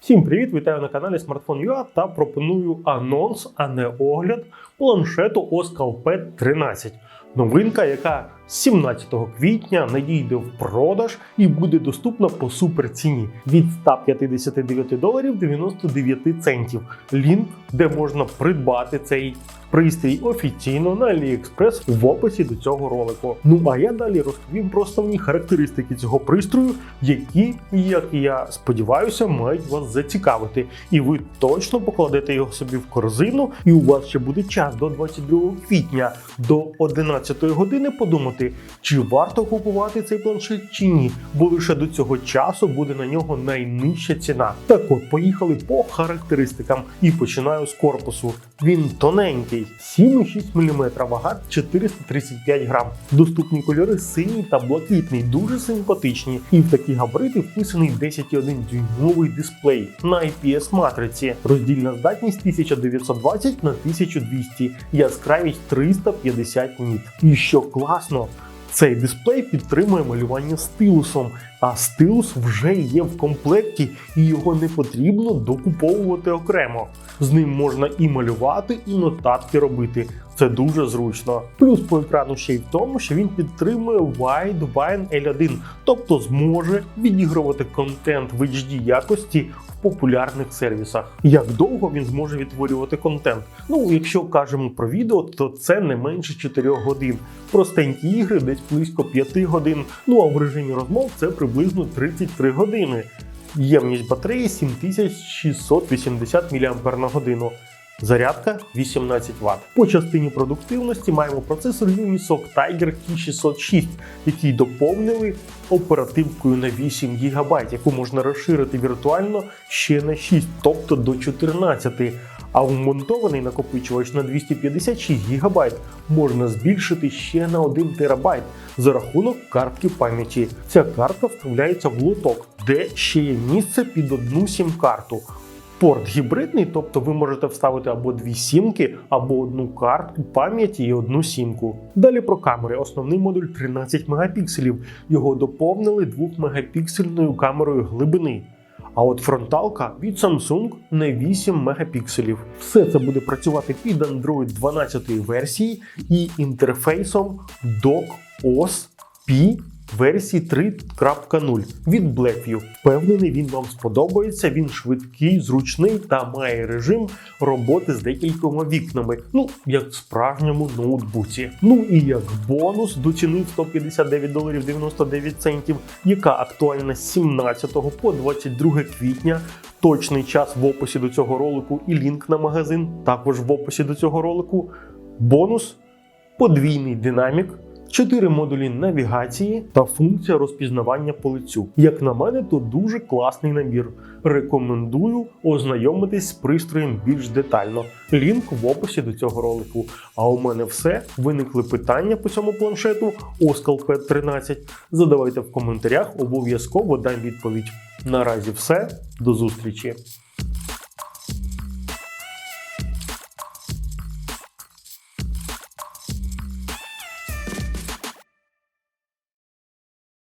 Всім привіт! Вітаю на каналі Smartphone.ua та пропоную анонс, а не огляд планшету Oscal Pad 13. Новинка, яка 17 квітня надійде в продаж і буде доступна по суперціні від 159 доларів 99 центів. Лінк, де можна придбати цей пристрій офіційно на AliExpress в описі до цього ролику. Ну а я далі розповім про основні характеристики цього пристрою, які, як я сподіваюся, мають вас зацікавити. І ви точно покладете його собі в корзину, і у вас ще буде час до 22 квітня до 11 години подумати, чи варто купувати цей планшет чи ні, бо лише до цього часу буде на нього найнижча ціна. Так от, поїхали по характеристикам і починаю з корпусу. Він тоненький, 7,6 мм, вага 435 грам. Доступні кольори синій та блакитний, дуже симпатичні. І в такі габарити вписаний 10,1 дюймовий дисплей на IPS матриці. Роздільна здатність 1920 на 1200, яскравість 350 ніт. І що класно, цей дисплей підтримує малювання стилусом, а стилус вже є в комплекті, і його не потрібно докуповувати окремо. З ним можна і малювати, і нотатки робити. Це дуже зручно. Плюс по екрану ще й в тому, що він підтримує Widevine L1, тобто зможе відігрувати контент в HD якості в популярних сервісах. Як довго він зможе відтворювати контент? Ну, якщо кажемо про відео, то це не менше 4 годин. Простенькі ігри десь близько 5 годин. Ну а в режимі розмов це приблизно 33 години. Ємність батареї 7680 мАч. Зарядка 18 Вт. По частині продуктивності маємо процесор Unisoc Tiger T606, який доповнили оперативкою на 8 ГБ, яку можна розширити віртуально ще на 6, тобто до 14. А вмонтований накопичувач на 256 ГБ можна збільшити ще на 1 ТБ за рахунок картки пам'яті. Ця картка вставляється в лоток, де ще є місце під одну сім-карту. Порт гібридний, тобто ви можете вставити або дві сімки, або одну картку пам'яті і одну сімку. Далі про камери. Основний модуль 13 мегапікселів. Його доповнили 2-мегапіксельною камерою глибини. А от фронталка від Samsung на 8 мегапікселів. Все це буде працювати під Android 12 версії і інтерфейсом DocOS P версії 3.0 від Blackview. Впевнений, він вам сподобається. Він швидкий, зручний та має режим роботи з декількома вікнами. Ну, як в справжньому ноутбуці. Ну і як бонус до ціни 159 доларів 99 центів, яка актуальна з 17 по 22 квітня. Точний час в описі до цього ролику і лінк на магазин також в описі до цього ролику. Бонус подвійний динамік. Чотири модулі навігації та функція розпізнавання по лицю. Як на мене, то дуже класний набір. Рекомендую ознайомитись з пристроєм більш детально. Лінк в описі до цього ролику. А у мене все. Виникли питання по цьому планшету Oscal Pad 13. Задавайте в коментарях, обов'язково дам відповідь. Наразі все, до зустрічі.